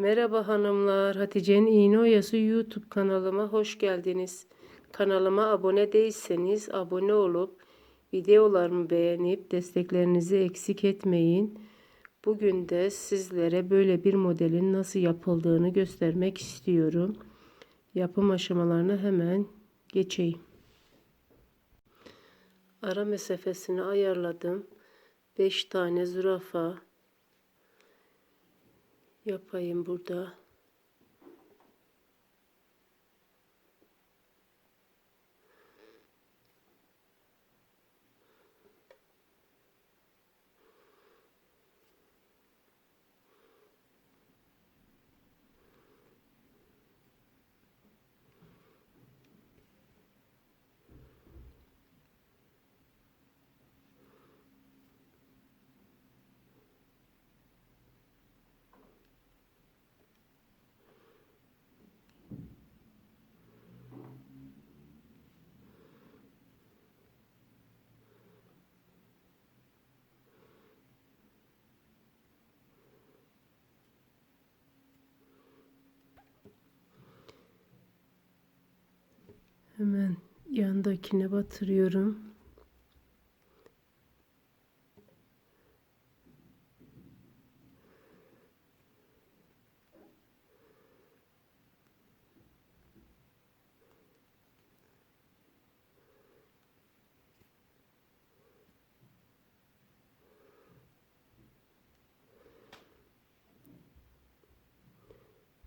Merhaba hanımlar, Hatice'nin İğne Oyası YouTube kanalıma hoş geldiniz. Kanalıma abone değilseniz abone olup videolarımı beğenip desteklerinizi eksik etmeyin. Bugün de sizlere böyle bir modelin nasıl yapıldığını göstermek istiyorum. Yapım aşamalarına hemen geçeyim. Ara mesafesini ayarladım. 5 tane zürafa yapayım burada. Hemen yandakine batırıyorum.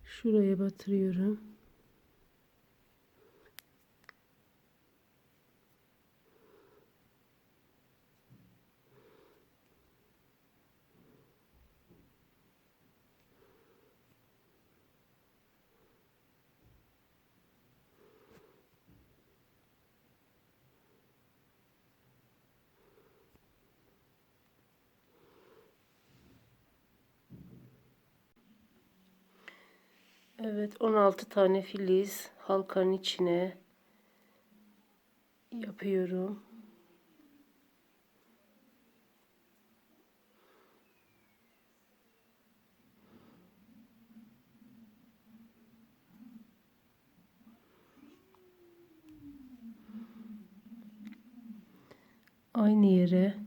Şuraya batırıyorum. Evet 16 tane filiz halkanın içine yapıyorum. Aynı yere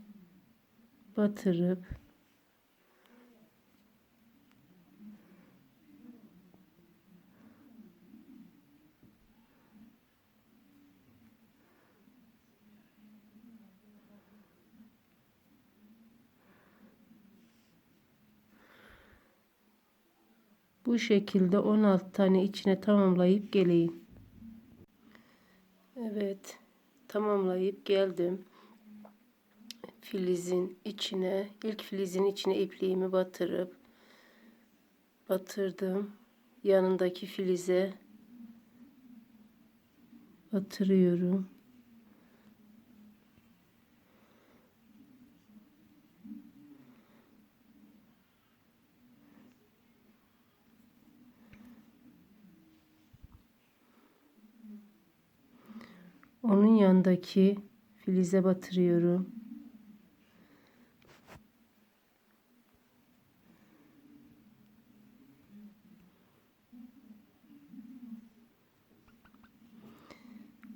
batırıp Bu şekilde 16 tane içine tamamlayıp geleyim. Evet. Tamamlayıp geldim. Filizin içine, ilk filizin içine ipliğimi batırıp batırdım. Yanındaki filize batırıyorum. Onun yanındaki filize batırıyorum.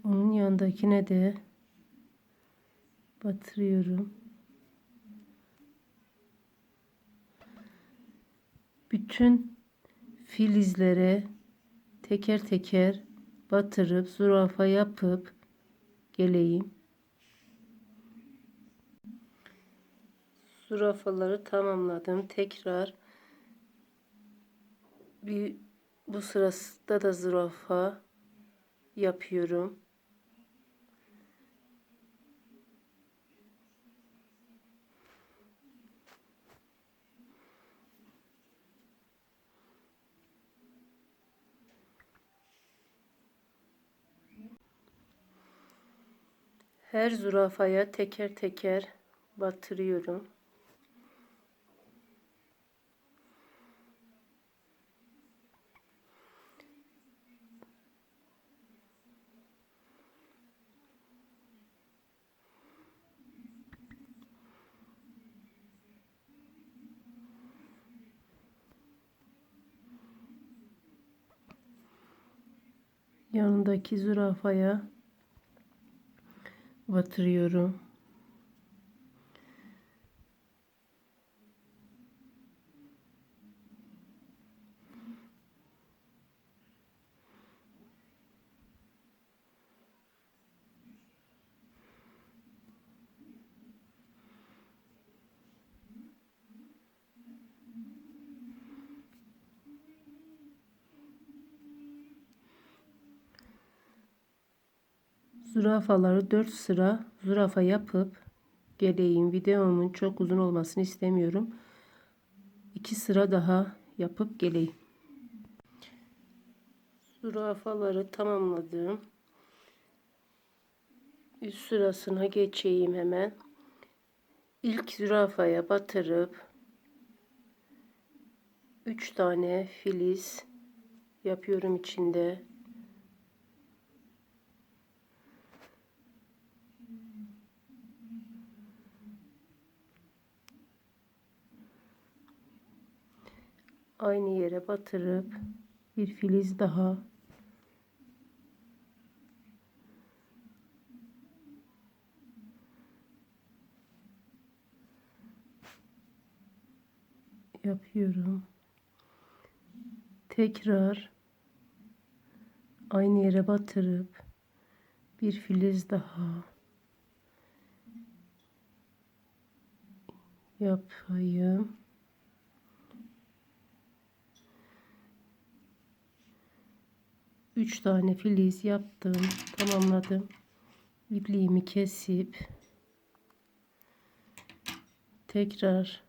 Onun yanındakine de batırıyorum. Bütün filizlere teker teker batırıp zürafa yapıp geleyim. Zürafaları tamamladım. Tekrar bir bu sırasında da zürafa yapıyorum. Her zürafaya teker teker batırıyorum. Yanındaki zürafaya batırıyorum. Zürafaları 4 sıra zürafa yapıp geleyim. Videomun çok uzun olmasını istemiyorum. 2 sıra daha yapıp geleyim. Zürafaları tamamladım. Üst sırasına geçeyim hemen. İlk zürafaya batırıp 3 tane filiz yapıyorum içinde. Aynı yere batırıp bir filiz daha yapıyorum. Tekrar aynı yere batırıp bir filiz daha yapayım. Üç tane filiz yaptım. Tamamladım. İpliğimi kesip tekrar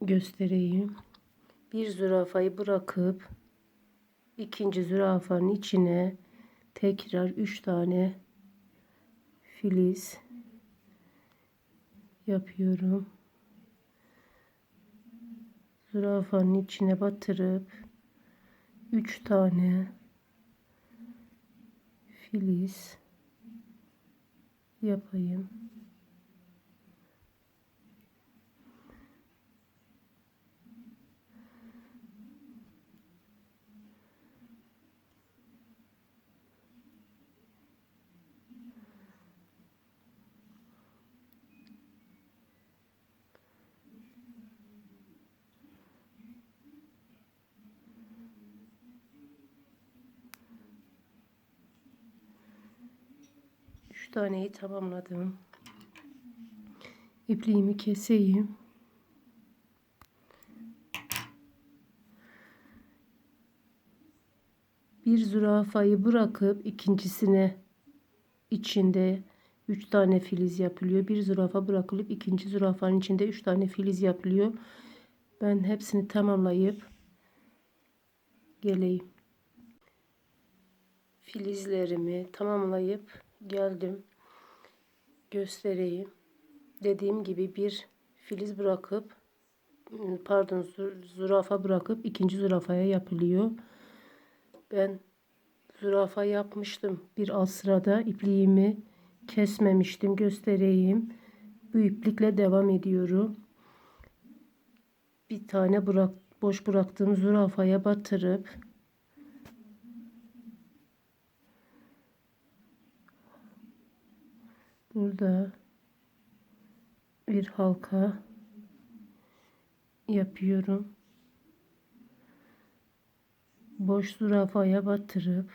göstereyim. Bir zürafayı bırakıp ikinci zürafanın içine tekrar üç tane filiz yapıyorum. Zürafanın içine batırıp 3 tane filiz yapayım. Üç taneyi tamamladım. İpliğimi keseyim. Bir zürafayı bırakıp ikincisine içinde üç tane filiz yapılıyor. Bir zürafa bırakılıp ikinci zürafanın içinde üç tane filiz yapılıyor. Ben hepsini tamamlayıp geleyim. Filizlerimi tamamlayıp geldim. Göstereyim. Dediğim gibi bir filiz bırakıp pardon zürafa bırakıp ikinci zürafaya yapılıyor. Ben zürafa yapmıştım. Bir alt sırada ipliğimi kesmemiştim. Göstereyim. Bu iplikle devam ediyorum. Bir tane bırak, boş bıraktığım zürafaya batırıp burada bir halka yapıyorum. Boş zürafaya batırıp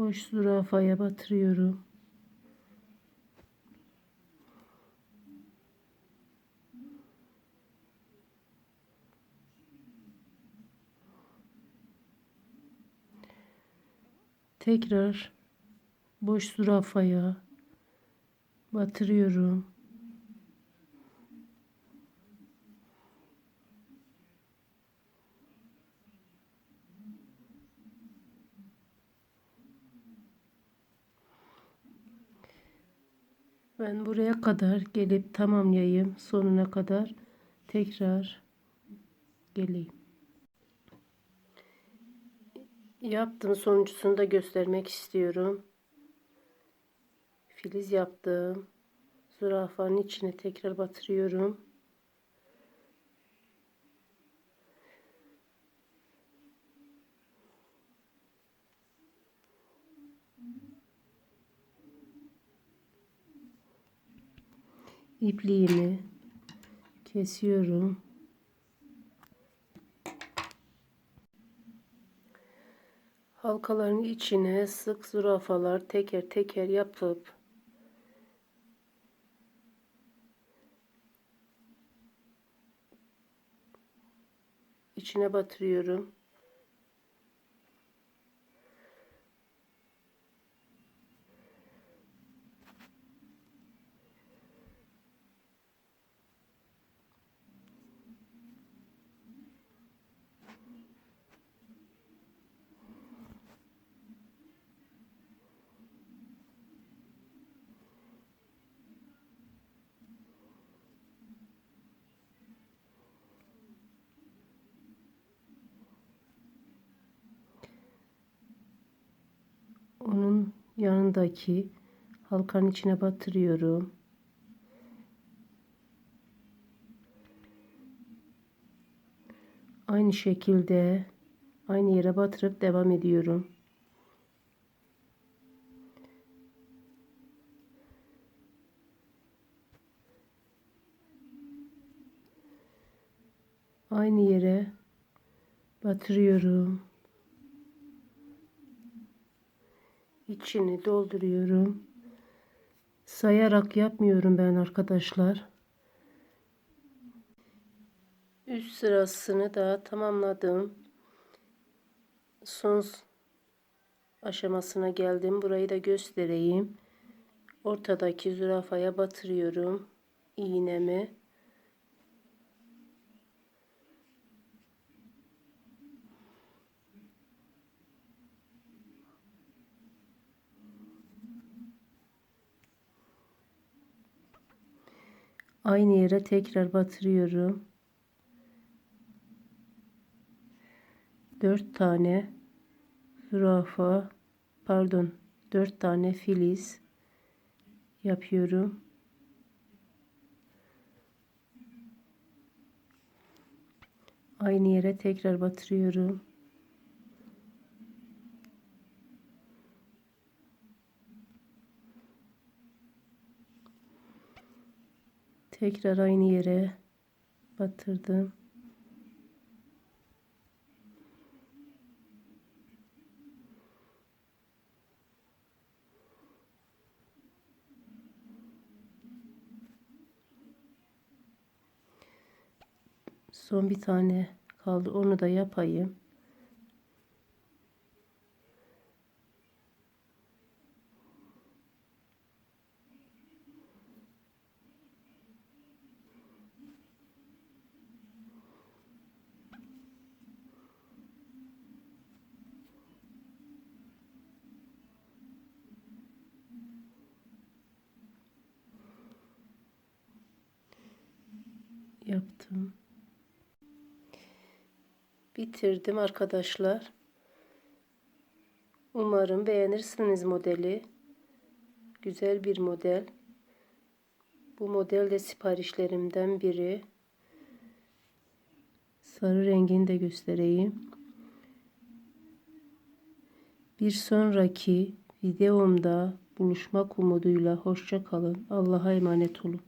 boş zürafaya batırıyorum. Tekrar boş zürafaya batırıyorum. Ben buraya kadar gelip tamamlayayım. Sonuna kadar tekrar geleyim. Yaptığım sonuncusunu da göstermek istiyorum. Filiz yaptım. Zürafanın içine tekrar batırıyorum. İpliğimi kesiyorum. Halkaların içine sık zürafalar teker teker yapıp içine batırıyorum. Onun yanındaki halkanın içine batırıyorum. Aynı şekilde aynı yere batırıp devam ediyorum. Aynı yere batırıyorum. İçini dolduruyorum. Sayarak yapmıyorum ben arkadaşlar. Üst sırasını da tamamladım. Son aşamasına geldim. Burayı da göstereyim. Ortadaki zürafaya batırıyorum iğnemi. Aynı yere tekrar batırıyorum. 4 tane zürafa pardon 4 tane filiz yapıyorum. Aynı yere tekrar batırıyorum. Tekrar aynı yere batırdım. Son bir tane kaldı. Onu da yapayım. Yaptım. Bitirdim arkadaşlar. Umarım beğenirsiniz modeli. Güzel bir model. Bu model de siparişlerimden biri. Sarı rengini de göstereyim. Bir sonraki videomda buluşmak umuduyla hoşça kalın. Allah'a emanet olun.